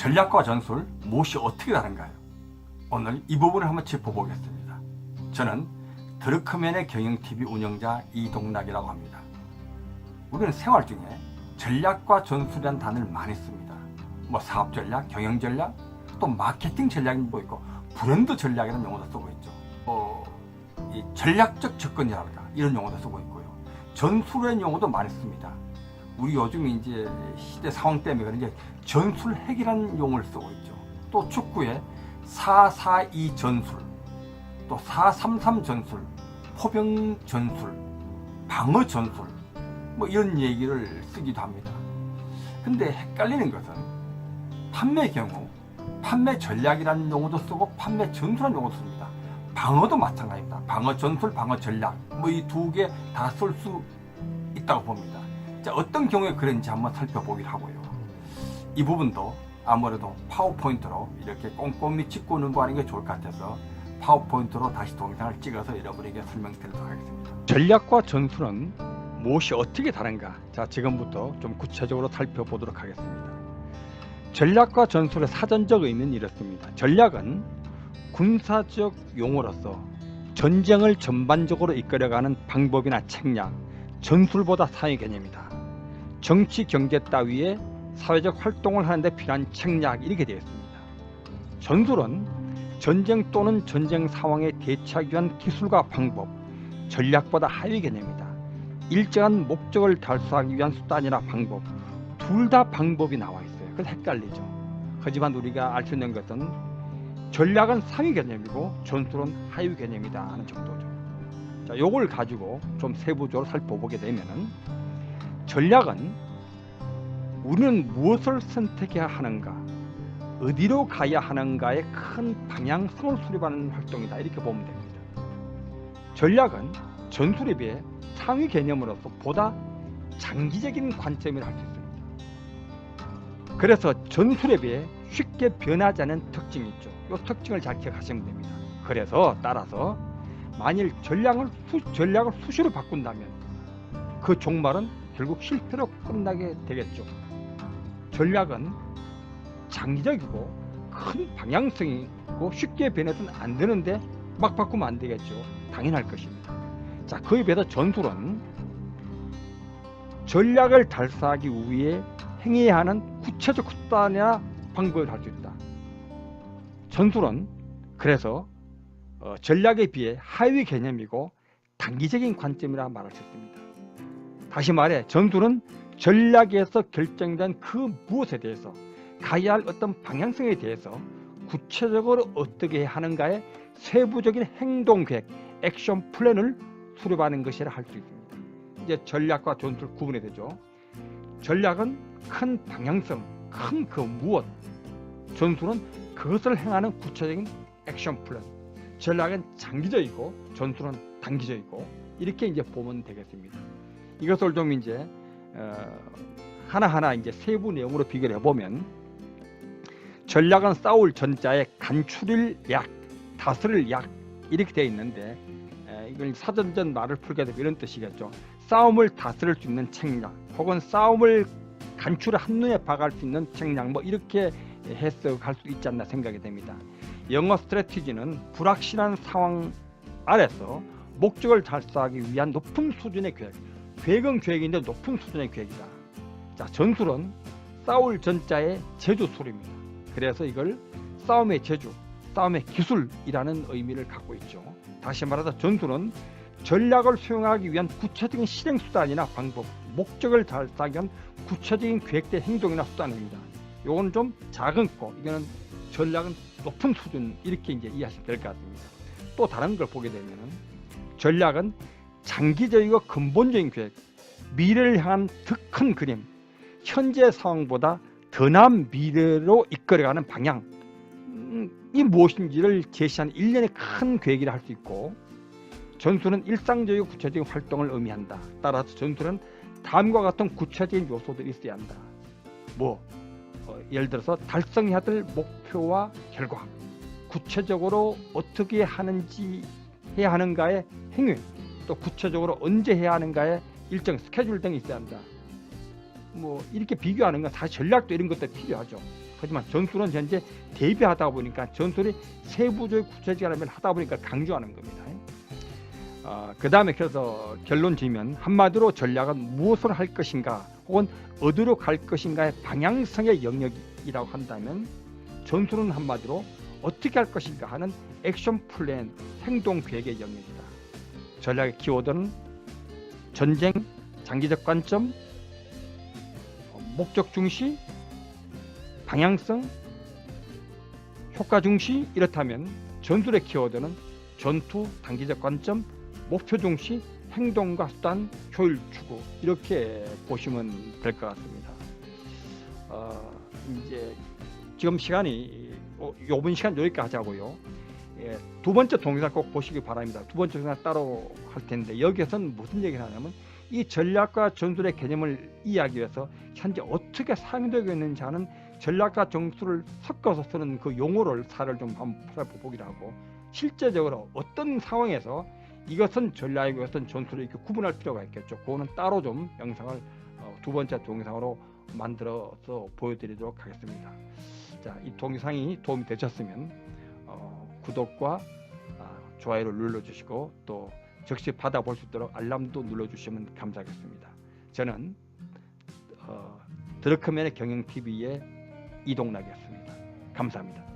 전략과 전술 무엇이 어떻게 다른가요? 오늘 이 부분을 한번 짚어보겠습니다. 저는 드르크맨의 경영TV 운영자 이동락이라고 합니다. 우리는 생활 중에 전략과 전술이라는 단어를 많이 씁니다. 뭐 사업 전략, 경영 전략, 또 마케팅 전략도 있고 브랜드 전략이라는 용어도 쓰고 있죠. 어, 이 전략적 접근이랄까 이런 용어도 쓰고 있고요. 전술의 용어도 많이 씁니다. 우리 요즘 이제 시대 상황 때문에 그런지 전술 핵이라는 용어를 쓰고 있죠. 또 축구에 442 전술, 또 433 전술, 포병 전술, 방어 전술, 뭐 이런 얘기를 쓰기도 합니다. 근데 헷갈리는 것은 판매 경우 판매 전략이라는 용어도 쓰고 판매 전술이라는 용어도 씁니다. 방어도 마찬가지입니다. 방어 전술, 방어 전략 뭐 이 두 개 다 쓸 수 있다고 봅니다. 자, 어떤 경우에 그런지 한번 살펴보기로 하고요. 이 부분도 아무래도 파워포인트로 이렇게 꼼꼼히 짚고 넘어가는 게 좋을 것 같아서 파워포인트로 다시 동영상을 찍어서 여러분에게 설명드리도록 하겠습니다. 전략과 전술은 무엇이 어떻게 다른가? 자, 지금부터 좀 구체적으로 살펴보도록 하겠습니다. 전략과 전술의 사전적 의미는 이렇습니다. 전략은 군사적 용어로서 전쟁을 전반적으로 이끌어가는 방법이나 책략, 전술보다 상위 개념이다. 정치, 경제 따위의 사회적 활동을 하는데 필요한 책략 이렇게 되어 있습니다. 전술은 전쟁 또는 전쟁 상황에 대처하기 위한 기술과 방법, 전략보다 하위 개념이다. 일정한 목적을 달성하기 위한 수단이나 방법, 둘 다 방법이 나와 있어요. 그래서 헷갈리죠. 하지만 우리가 알 수 있는 것은 전략은 상위 개념이고 전술은 하위 개념이다 하는 정도죠. 자, 요걸 가지고 좀 세부적으로 살펴보게 되면은 전략은 우리는 무엇을 선택해야 하는가, 어디로 가야 하는가의 큰 방향성을 수립하는 활동이다 이렇게 보면 됩니다. 전략은 전술에 비해 상위 개념으로서 보다 장기적인 관점을 할수 있습니다. 그래서 전술에 비해 쉽게 변하지 않은 특징이 있죠. 이 특징을 잘 기억하시면 됩니다. 그래서 따라서 만일 전략을 수, 전략을 수시로 바꾼다면 그 종말은 결국 실패로 끝나게 되겠죠. 전략은 장기적이고 큰 방향성이 있고 쉽게 변해서는 안 되는데 막 바꾸면 안 되겠죠. 당연할 것입니다. 자, 그에 비해서 전술은 전략을 달성하기 위해 행해야 하는 구체적 수단이나 방법을 할 수 있다. 전술은 그래서 어, 전략에 비해 하위 개념이고 단기적인 관점이라 말할 수 있습니다. 다시 말해 전술은 전략에서 결정된 그 무엇에 대해서 가야 할 어떤 방향성에 대해서 구체적으로 어떻게 하는가의 세부적인 행동 계획, 액션 플랜을 수립하는 것이라 할 수 있습니다. 이제 전략과 전술 구분이 되죠. 전략은 큰 방향성, 큰 그 무엇, 전술은 그것을 행하는 구체적인 액션 플랜. 전략은 장기적이고 전술은 단기적이고 이렇게 이제 보면 되겠습니다. 이것을 좀 이제 어, 하나하나 이제 세부 내용으로 비교를 해보면 전략은 싸울 전자에 간추릴 약, 다스릴 약 이렇게 되어 있는데 에, 이걸 사전전 말을 풀게 되면 이런 뜻이겠죠. 싸움을 다스릴 수 있는 책략 혹은 싸움을 간추려 한눈에 박을 수 있는 책략 뭐 이렇게 해석할 수 있지 않나 생각이 됩니다. 영어 스트레티지는 불확실한 상황 아래서 목적을 달성하기 위한 높은 수준의 계획. 계획은 계획인데 높은 수준의 계획이다. 자, 전술은 싸울 전자의 제주술입니다. 그래서 이걸 싸움의 제주, 싸움의 기술이라는 의미를 갖고 있죠. 다시 말해서 전술은 전략을 수행하기 위한 구체적인 실행 수단이나 방법, 목적을 달성하기 위한 구체적인 계획된 행동이나 수단입니다. 요거는 좀 작은 거, 이거는 전략은 높은 수준 이렇게 이제 이해하시면 될 것 같습니다. 또 다른 걸 보게 되면은 전략은 장기적이고 근본적인 계획, 미래를 향한 더 큰 그림, 현재 상황보다 더 나은 미래로 이끌어가는 방향, 음, 이 무엇인지를 제시하는 일련의 큰 계획이라 할 수 있고, 전술은 일상적이고 구체적인 활동을 의미한다. 따라서 전술은 다음과 같은 구체적인 요소들이 있어야 한다. 뭐 어, 예를 들어서 달성해야 될 목표와 결과, 구체적으로 어떻게 하는지 해야 하는가의 행위, 또 구체적으로 언제 해야 하는가의 일정 스케줄 등이 있어야 한다. 뭐 이렇게 비교하는 건 사실 전략도 이런 것도 필요하죠. 하지만 전술은 현재 대비하다 보니까 전술이 세부적이고 구체적이라면 하다 보니까 강조하는 겁니다. 어, 그 다음에 그래서 결론 지면 한마디로 전략은 무엇을 할 것인가 혹은 어디로 갈 것인가의 방향성의 영역이라고 한다면 전술은 한마디로 어떻게 할 것인가 하는 액션 플랜 행동 계획의 영역이다. 전략의 키워드는 전쟁, 장기적 관점, 어, 목적 중시, 방향성, 효과 중시 이렇다면 전술의 키워드는 전투, 단기적 관점, 목표 중시, 행동과 수단, 효율 추구 이렇게 보시면 될 것 같습니다. 어, 이제 지금 시간이 어, 요번 시간 여기까지 하고요. 예, 두 번째 동영상 꼭 보시기 바랍니다. 두 번째 동영상 따로 할 텐데 여기서는 무슨 얘기를 하냐면 이 전략과 전술의 개념을 이해하기 위해서 현재 어떻게 사용되고 있는지 하는 전략과 전술을 섞어서 쓰는 그 용어를 사를 좀 한번 풀어보기로 하고 실제적으로 어떤 상황에서 이것은 전략이고 이것은 전술을 이렇게 구분할 필요가 있겠죠. 그거는 따로 좀 영상을 어, 두 번째 동영상으로 만들어서 보여드리도록 하겠습니다. 자, 이 동영상이 도움이 되셨으면 어, 구독과 아, 좋아요를 눌러주시고 또 즉시 받아볼 수 있도록 알람도 눌러주시면 감사하겠습니다. 저는 어, 드러크맨의 경영TV의 이동락이었습니다. 감사합니다.